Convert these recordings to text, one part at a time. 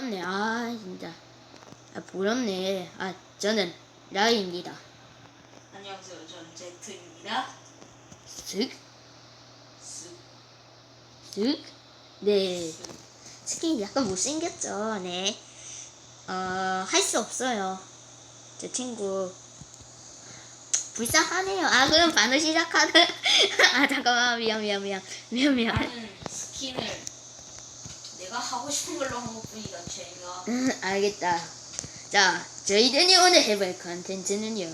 부럽네. 아, 진짜. 아, 부럽네. 아, 저는 라이입니다. 안녕하세요. 저는 제트입니다. 쓱, 쓱, 쓱. 네. 쓱. 스킨 약간 못생겼죠. 네. 어, 할 수 없어요. 제 친구. 불쌍하네요. 아, 그럼 반을 시작하는. 아, 잠깐만. 미안, 미안, 미안. 미안, 미안. 나는 스킨을 내가 하고 싶은 걸로 한 것뿐이다. 제가 음, 알겠다. 자, 저희들이 오늘 해볼 컨텐츠는요.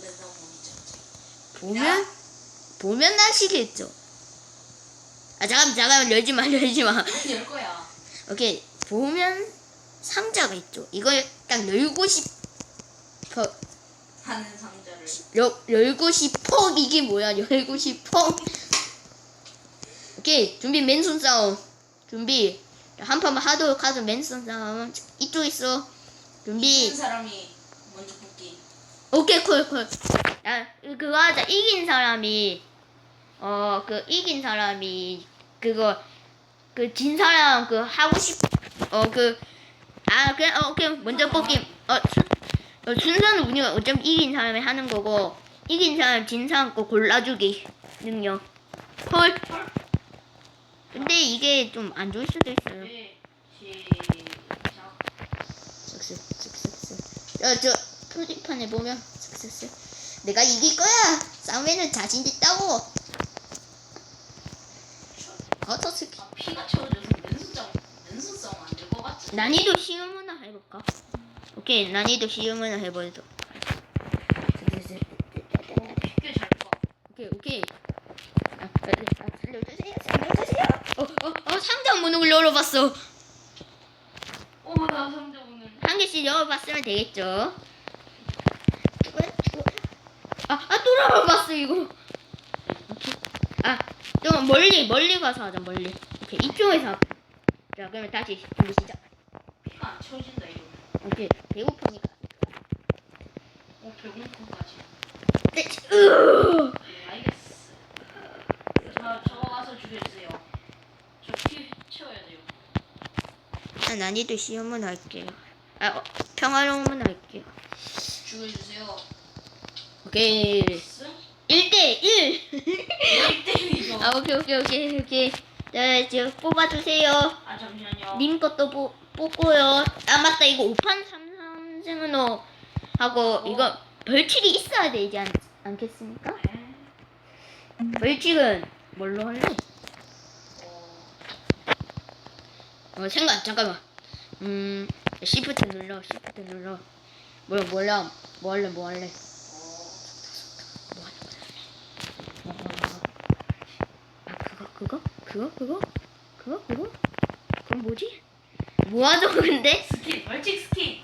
랜덤 모니터. 보면, 보면 아시겠죠? 아, 잠깐만, 잠깐만. 열지 마, 열지 마. 열 거야. 오케이. 보면 상자가 있죠. 이걸 딱 열고 싶어. 하는 상자를 열, 열고 싶어. 이게 뭐야? 열고 싶어. 오케이. 준비, 맨손 싸움. 준비. 한 판만 하도록 하죠. 맨손 싸움. 이쪽 있어. 준비. 이긴 사람이 먼저 뽑기. 오케이 콜 콜. 야 그거 하자. 이긴 사람이 어 그 이긴 사람이 그거 그 진 사람 그 하고 싶 어 그 아 그냥 어 오케이 먼저 뽑기 어, 순, 어 순서는 우리가 어차피 이긴 사람이 하는 거고 이긴 사람 진 사람 거 골라주기 능력 헐 근데 이게 좀 안 좋을 수도 있어요 네. 쓱쓱쓱쓱쓱. 어, 저 표지판에 보면 쓱쓱쓱. 내가 이길 거야. 싸움에는 자신 있다고. 어터 스키. 아 피가 채워져서 맨손싸움 맨손 싸움 안 될 것 같지? 난이도 쉬움 하나 해볼까? 오케이, 난이도 쉬움 하나 해보자. 오케이, 오케이. 아, 빨리, 아, 살려주세요, 살려주세요. 어, 어, 어, 상자 문을 열어봤어. 어나 상자 오늘. 한 개씩 열어봤으면 되겠죠. 아, 아, 또 열어봤어, 이거. 아, 좀 멀리, 멀리 가서 하자, 멀리. 오케이, 이쪽에서. 하자. 자, 그러면 다시 준비 시작. 피가 안 채워진다 이거. 오케이, 배고프니까. 어 배고픈까지. 네, 으 네, 알겠어. 저, 저 와서 죽여주세요. 저 피 채워야 돼요. 아, 난이도 시험은 할게요. 아, 어, 평화로움은 할게요. 죽여주세요. 오케이. 승? 1대1! 1대1이죠. 아, 오케이, 오케이, 오케이, 오케이. 자, 지금 뽑아주세요. 아, 잠시만요. 님 것도 뽑, 뽑고요. 아 맞다 이거 5판 3삼승은호 하고 어. 이거 벌칙이 있어야 되지 않, 않겠습니까? 네. 벌칙은 뭘로 할래? 어, 어 생각 잠깐만. 음 시프트 눌러 시프트 눌러. 뭐야 뭐 할래 뭐 할래? 어, 뭐 할래. 아 그거 그거 그거 그거 그거 그거 뭐지? 뭐 하죠 근데? 스킨, 벌칙 스킨.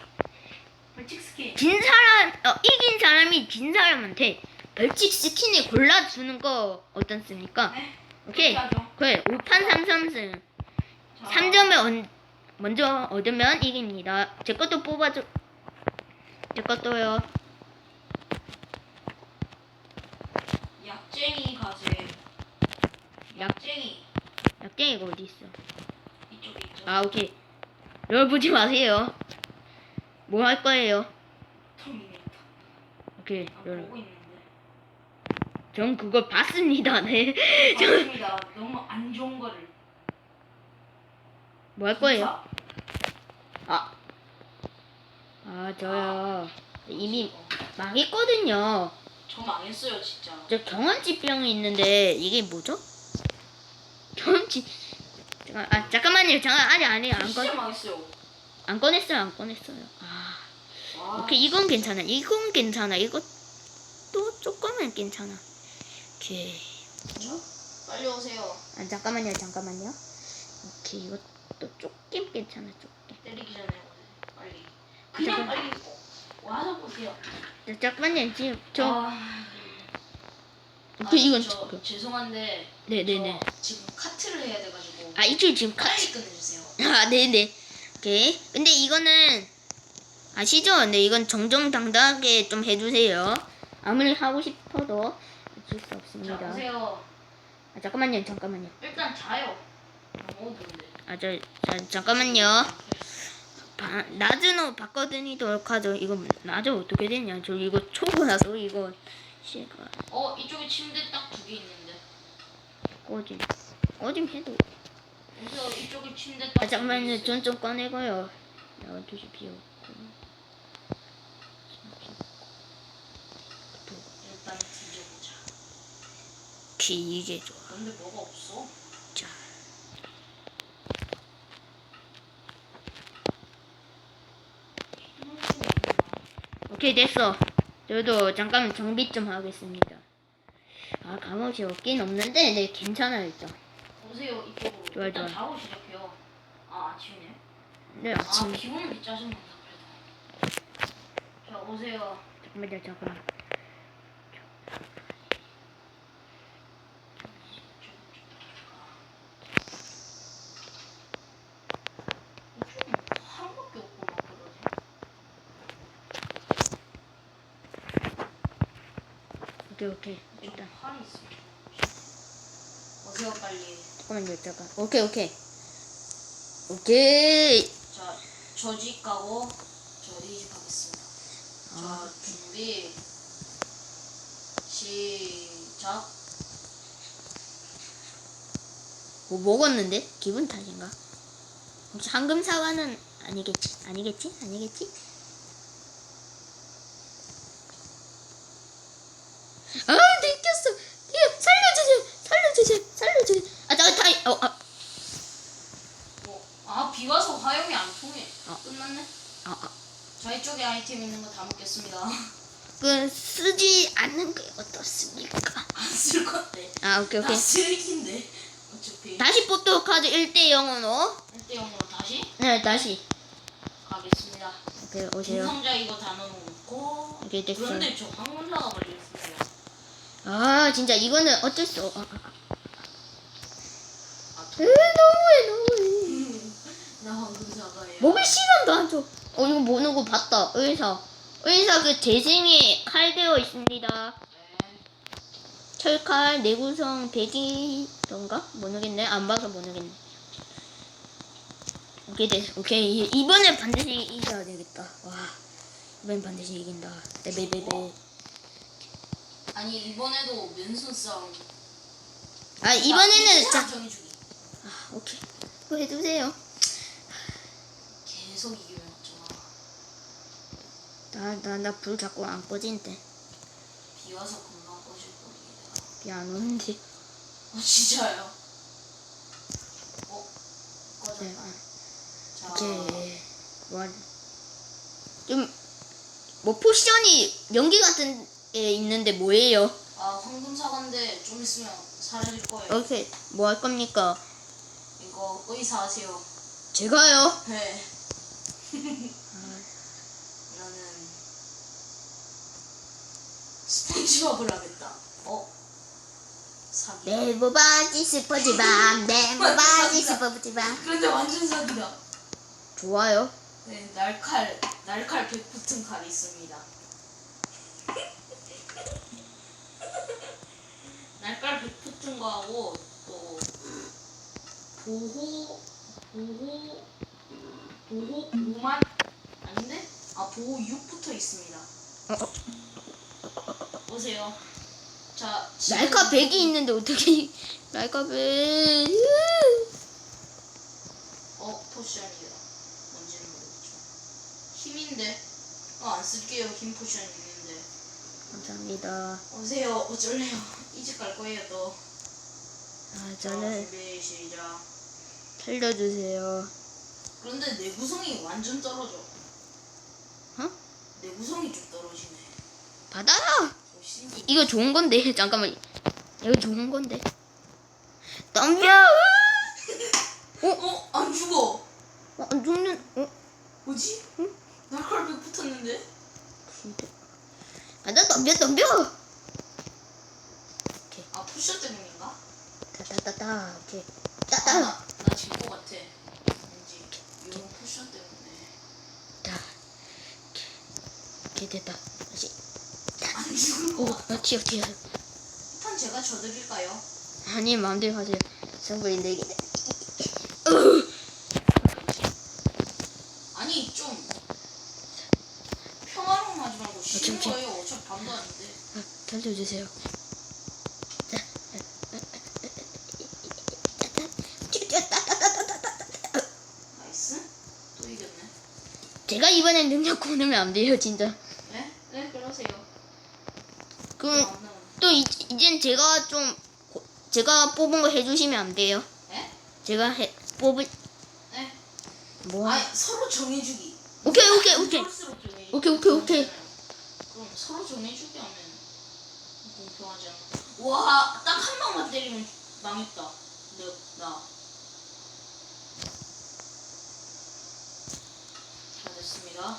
벌칙 스킨. 진 사람, 어, 이긴 사람이 진 사람한테 벌칙 스킨을 골라주는 거 어떻습니까? 네. 오케이. 그래, 5판 3선승. 자, 3점을 얻, 먼저 얻으면 이깁니다. 제 것도 뽑아줘. 제 것도요. 약쟁이 가세. 약- 약쟁이 약쟁이가 어디 있어? 이쪽에 있죠. 아, 오케이. 열 보지 마세요. 뭐 할 거예요? 터미네이터. 오케이. 아, 열. 보고 있는데. 전 그걸 봤습니다. 네. 맞습니다. 너무 안 좋은 거를. 뭐 할 거예요? 진짜? 아. 아, 저요. 이미 어, 망했거든요. 저 망했어요, 진짜. 저 경험치병이 있는데 이게 뭐죠? 경험치 잠깐 아 잠깐만요 잠깐 안 해요 안 진짜 꺼 망했어요. 안 꺼냈어요 안 꺼냈어요 아 와, 오케이 이건 괜찮아 이건 괜찮아 이것도 조금은 괜찮아 오케이 빨리 오세요. 아 잠깐만요 잠깐만요 오케이 이것 도 조금 괜찮아 조금 때리기 전에 오세요. 빨리. 그냥 빨리 와서 보세요. 자, 잠깐만요 지금 저 아, 오케이 이건 저, 조금 죄송한데 네네네 저 지금 카트를 해야 돼가지고 아 이쪽 지금 카 빨리 끝내주세요. 아, 네네. 오케이. 근데 이거는 아시죠? 근데 이건 정정당당하게 좀 해주세요. 아무리 하고 싶어도 어쩔 수 자 없습니다. 보세요. 아, 잠깐만요, 잠깐만요. 일단 자요. 너무 어두운데. 아, 저, 자, 잠깐만요. 아, 나즈노 바꿔드리도록 하죠. 이거 나즈 어떻게 되냐? 저 이거 초고 나서 이거 시가 어 이쪽에 침대 딱 두 개 있는데. 꺼짐. 꺼짐 해도. 그래서 이쪽에 침대 아, 딱두개 잠깐만요. 전 좀 꺼내고요. 나와주십시오. 일단 뒤져보자. 키 이게 좋아. 근데 뭐가 없어? 자. 오케이 됐어. 저도 잠깐 정비 좀 하겠습니다. 아 감옷이 없긴 없는데 네 괜찮아요 일단. 오세요 이쪽으로. 좋아요, 일단. 자고 시작해요. 아 아침이네. 네아 아침. 비 오는 게 짜증난다 그래도. 자 오세요. 잠깐만요 잠깐. 이쪽은 하루밖에 없고 막 그러지. 오케이 오케이 좀 일단. 팔이. 오세요 빨리. 잠깐만요 잠깐. 오케이 오케이. 오케이. 자, 저집 가고 저희 집 가겠습니다. 아. 자, 준비 시작. 뭐 먹었는데? 기분 탓인가? 혹시 황금 사과는 아니겠지? 아니겠지? 아니겠지? 아, 느꼈어. 예, 살려주세요. 살려주세요. 살려주세요. 아, 나 다, 어, 아, 뭐, 아, 비 와서 화염이 안 통해. 어. 끝났네. 아, 아. 자, 이쪽에 아이템 있는 거 다 먹겠습니다. 그 쓰지 않는 게 어떻습니까? 안 쓸 건데. 아, 오케이 다 오케이. 쓰레기인데. 어차피. 다시 뽑도록 하죠. 1대 0으로. 1대 0으로 다시 네, 다시. 가겠습니다. 오케이, 오세요. 김성자 이거 다 넣어놓고. 오케이, 됐어요. 그런데 저 황문사가 걸렸습니다. 아, 진짜 이거는 어쩔 수 없. 아, 아, 아. 아, 으, 너무해, 너무해. 나 황문사가예요. 먹을 시간도 안 줘. 어 이거 보는 거 봤다. 의사. 의사 그 재생이 칼 되어 있습니다. 네. 철칼 내구성 100이던가? 모르겠네. 안 봐서 모르겠네. 오케이 돼. 오케이 이- 이번엔 반드시 이겨야 되겠다. 와. 이번엔 반드시 이긴다. 네네네네. 아니 이번에도 맨손 싸움. 아 이번에는 자, 정해주기. 아, 오케이. 그거 해주세요. 계속 이기면 어쩌나. 나나 나 불 자꾸 안 꺼진대. 비 와서 금방 꺼질 겁니다. 비안 오는데. 아 진짜요? 어? 네. 꺼졌다. 자, 오케이. 원. 좀뭐 포션이 연기 같은 게 있는데 뭐예요? 아 황금 사과인데 좀 있으면 사라질 거예요. 오케이. 뭐 할 겁니까? 이거 의사 하세요. 제가요. 네. 나는 스폰지밥을 하겠다. 어? 사기. 네모 바지 스포츠밤. 네모 바지 스포츠밤. 그런데 완전 사기다. 좋아요. 네, 날칼, 날칼 100 붙은 칼이 있습니다. 100 붙은 거하고 또 보호, 보호, 보호 5만 아닌데? 아 보호 6 붙어 있습니다. 어, 어. 보세요. 자, 지금- 날카 100이 있는데 어떻게 날카 100. 어 포션이다. 뭔지는 모르겠죠. 힘인데. 어, 안 쓸게요. 힘 포션 있는데. 감사합니다. 오세요. 어쩔래요. 이집 갈 거예요 또. 아, 자, 저는 준비 시작. 살려주세요. 그런데 내구성이 완전 떨어져. 어? 내구성이 좀 떨어지네. 받아라. 이- 이거 좋은 건데 잠깐만 이거 좋은 건데 덤벼 어? 안 죽어. 어, 안 죽는 어 뭐지? 날칼백 붙었는데? 진짜 가자 덤벼 덤벼 아 푸셔 때문인가? 따따따따 이렇게. 따따 나, 나질것 같아. 왠지 이런 푸셔 때문에. 따 이렇게. 이렇게 됐다. 다시. 안 죽을 거나 어, 튀어 튀어. 일단 제가 져드릴까요? 아니 마음대로 하세요. 성분이 내게. 아니 좀 평화로운 하지 말고 쉬는 거예요. 어차피 밤도 아닌데. 던져주세요. 제가 이번엔 능력 고르면 안 돼요, 진짜. 네? 네, 그러세요. 그럼 안 나오네. 또 이, 이젠 제가 좀 고- 제가 뽑은 거 해주시면 안 돼요. 네? 제가 해 뽑을 네. 뭐? 아니, 서로 정해주기. 오케이, 오케이, 오케이. 오케이, 오케이, 오케이. 그럼 서로 정해주기 하면 공평하지 않나? 와, 딱 한 방만 때리면 망했다. 내, 나. 다 됐습니다.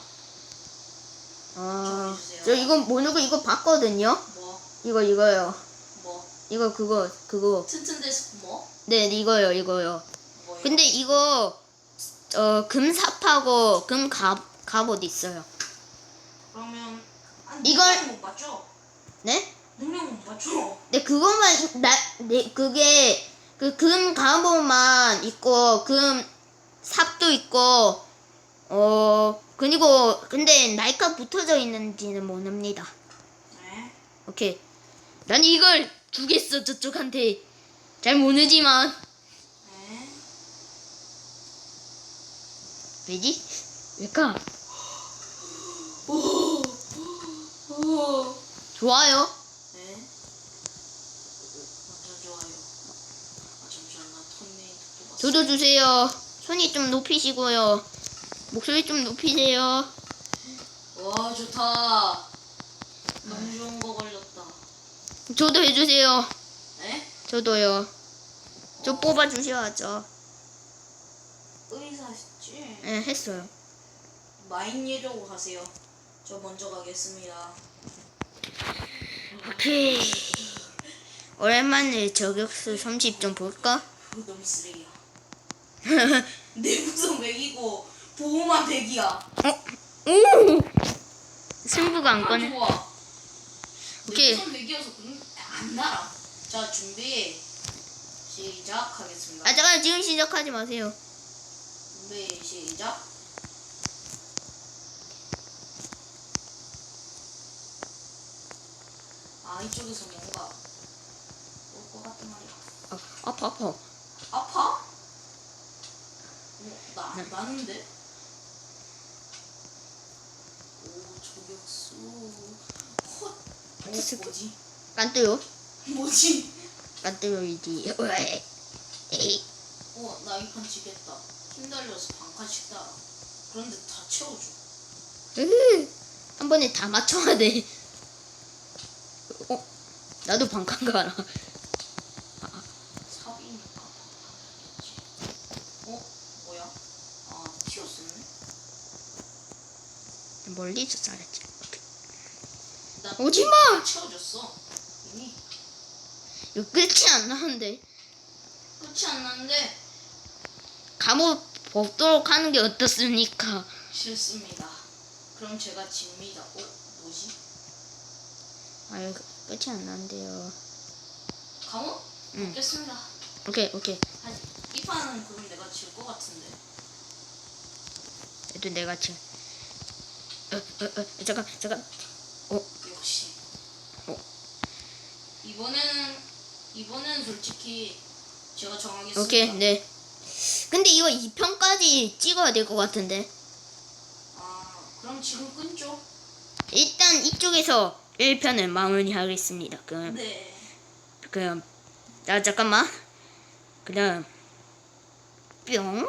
아, 정해주세요. 저 이거 모르고 이거 봤거든요. 뭐, 이거 이거요. 뭐, 이거 그거 그거. 튼튼 데스크 뭐? 네, 이거요, 이거요. 뭐예요? 근데 이거 어 금삽하고 금갑 갑옷 있어요. 그러면 아, 이걸- 능력 못 맞죠? 네? 능력 못 맞죠? 네 그것만 나, 네 그게 그 금 갑옷만 있고 금 삽도 있고 어 그리고 근데 날카 붙어져 있는지는 모릅니다. 네. 오케이. 난 이걸 주겠어 저쪽한테. 잘 모르지만 네. 왜지? 왜까? 오. 오. 좋아요. 네. 완전 좋아요. 아 잠시만 나. 저도 주세요. 손이 좀 높이시고요. 목소리 좀 높이세요. 와 좋다. 너무 좋은 거 걸렸다. 저도 해주세요. 네? 저도요. 저 뽑아 주셔야죠. 의사시지? 네, 했어요. 마인예라고 하세요. 저 먼저 가겠습니다. 오케이. 오랜만에 저격수 30좀 볼까? 그거 너무 쓰레기야. 내 구성 100이고 보호만 100이야. 오! 승부가 안 아, 꺼네. 좋아. 오케이. 100이어서 안 날아. 자 준비 시작하겠습니다. 아, 잠깐 지금 시작하지 마세요. 준비 시작. 아 이쪽에서 뭔가 올 것 같단 말이야. 아, 아파, 아파. 아파? 어, 나 네. 나는데. 오 저격수. 헛. 어, 뭐지? 깐뜨요? 뭐지? 깐뜨요이지. 왜? 에이. 어, 나 이판 지겠다. 힘 달려서 반칸씩 따라. 그런데 다 채워줘. 으흐. 한 번에 다 맞춰야 돼. 어? 나도 반칸 가라. 삽이니까 반칸이겠지. 어? 뭐야? 아, 튀었었네? 멀리서 쏴야지. 나 오지 마! 다 채워줬어. 이미 이거 끝이 안 나는데. 끝이 안 났는데 감옥 벗도록 하는 게 어떻습니까? 싫습니다. 그럼 제가 집니다. 어? 뭐지? 아유, 끝이 안 나는데요. 감옥? 응. 먹겠습니다. 오케이, 오케이. 아니, 이 판은 그럼 내가 질 것 같은데. 얘도 내가 지금. 어, 어, 어, 잠깐, 잠깐. 어, 역시. 어. 이번에는 이번에는 솔직히 제가 정하겠습니다. 오케이, 네. 근데 이거 2편까지 찍어야 될 것 같은데. 아, 그럼 지금 끊죠? 일단 이쪽에서 1편을 마무리하겠습니다. 그럼, 네. 그럼, 자, 잠깐만. 그다음, 뿅.